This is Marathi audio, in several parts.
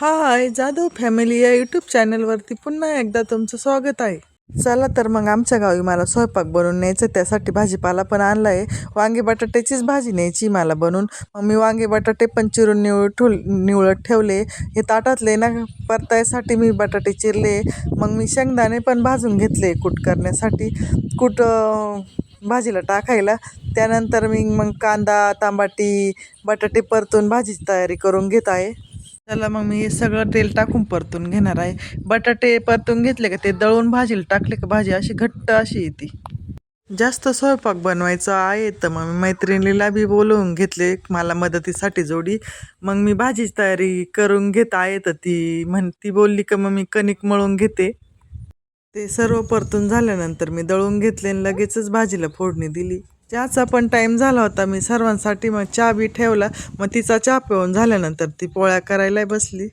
हाय जाधव फॅमिली या यूट्यूब चॅनलवरती पुन्हा एकदा तुमचं स्वागत आहे. चला तर मग आमच्या गावी मला स्वयंपाक बनवून न्यायचं त्यासाठी भाजीपाला पण आणला आहे वांगे बटाट्याचीच भाजी न्यायची मला बनवून. मग मी वांगे बटाटे पण चिरून निवळ ठेव निवळत ठेवले. हे ताटातले ना परतायसाठी मी बटाटे चिरले. मग मी शेंगदाणे पण भाजून घेतले कूट करण्यासाठी. कूट भाजीला टाकायला. त्यानंतर मी मग कांदा तांबाटी बटाटे परतून भाजीची तयारी करून घेत आहे. त्याला मग मी सगळं तेल टाकून परतून घेणार आहे. बटाटे परतून घेतले का? ते दळून भाजीला टाकले का? भाजी अशी घट्ट अशी येते. जास्त स्वयंपाक बनवायचं आहे तर मग मी मैत्रिणीला बी बोलवून घेतले मला मदतीसाठी जोडी. मग मी भाजीची तयारी करून घेत आहे तर ती म्हण ती बोलली का मग मी कणिक मळून घेते. ते सर्व परतून झाल्यानंतर मी दळून घेतले आणि लगेचच भाजीला फोडणी दिली. चहाचा पण टाईम झाला होता मी सर्वांसाठी मग चहा बी ठेवला. मग तिचा चहा पिऊन झाल्यानंतर ती पोळ्या करायला बसली.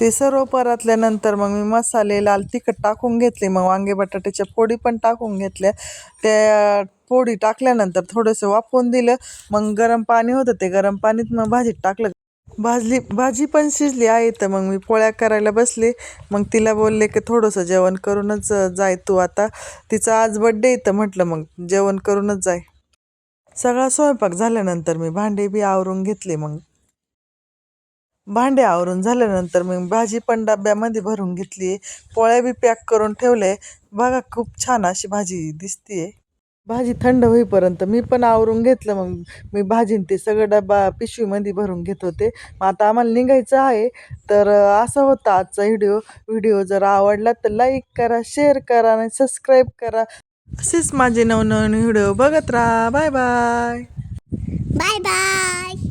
ते सर्व परतल्यानंतर मग मी मसाले लाल तिखट टाकून घेतले. मग वांगे बटाट्याच्या फोडी पण टाकून घेतल्या. त्या फोडी टाकल्यानंतर थोडंसं वाफवून दिलं. मग गरम पाणी होतं ते गरम पाणीत मग भाजीत टाकलं. भाजली भाजी पण शिजली आहे तर मग मी पोळ्या करायला बसले. मग तिला बोलले की थोडंसं जेवण करूनच जाय तू आता. तिचा आज बड्डे तर म्हटलं मग जेवण करूनच जाय. सगळा स्वयंपाक झाल्यानंतर मी भांडे बी आवरून घेतले मग. भांडे आवरून झाल्यानंतर मी भाजी पण डब्यामध्ये भरून घेतली पोळ्या बी पॅक करून ठेवले बघा खूप छान अशी भाजी दिसतीये. भाजी थंड होईपर्यंत मी पण आवरून घेतलं मग मी भाजीन ते सगळं डबा पिशवीमध्ये भरून घेत होते. मग आता आम्हाला निघायचं आहे. तर असा होता आजचा व्हिडिओ. व्हिडिओ जर आवडला तर लाईक करा शेअर करा आणि सबस्क्राईब करा. असेच माझे नवनवीन व्हिडिओ बघत राहा. Bye bye. Bye bye.